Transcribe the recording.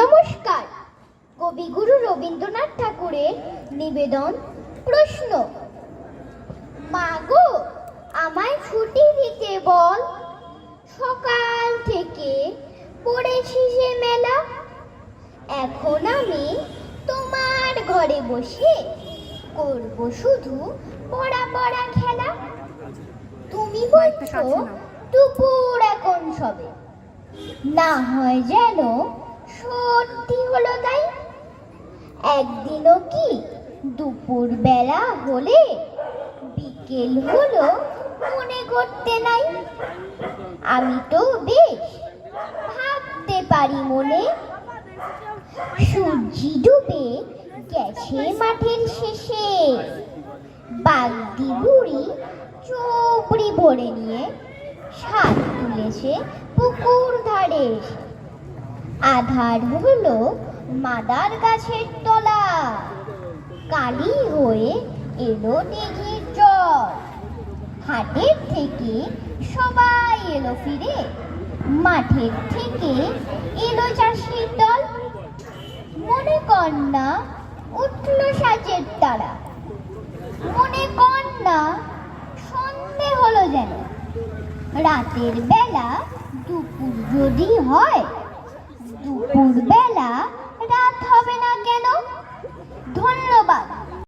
নমস্কার। কবিগুরু রবীন্দ্রনাথ ঠাকুরের নিবেদন প্রশ্ন। মাগো আমায় ছুটি দিতে বল। সকাল থেকে পড়েছি যে মেলা। এখন আমি তোমার ঘরে বসে করব শুধু পড়া পড়া খেলা। তুমি বলছো দুপুর এখন সবে। না হয় যেন একদিনও কি দুপুর বেলা হলে বিকেল হলো মনে করতে নাই। আমি তো বেশ ভাবতে পারি মনে। সূর্যি ডুবে গেছে মাঠের শেষে। বাগদি বুড়ি চোপড়ি ভরে নিয়ে সাত তুলেছে পুকুর ধারে। আধার হলো মাদার গাছের তলা। কালি হয়ে এলো দিঘির জল হাটের থেকে সবাই এলো ফিরে। মাঠের থেকে এলো চাষির দল। মনে কন্যা উঠল সাজের তারা। মনে কন্যা সন্ধে হলো যেন। রাতের বেলা দুপুর যদি হয়, দুপুর বেলা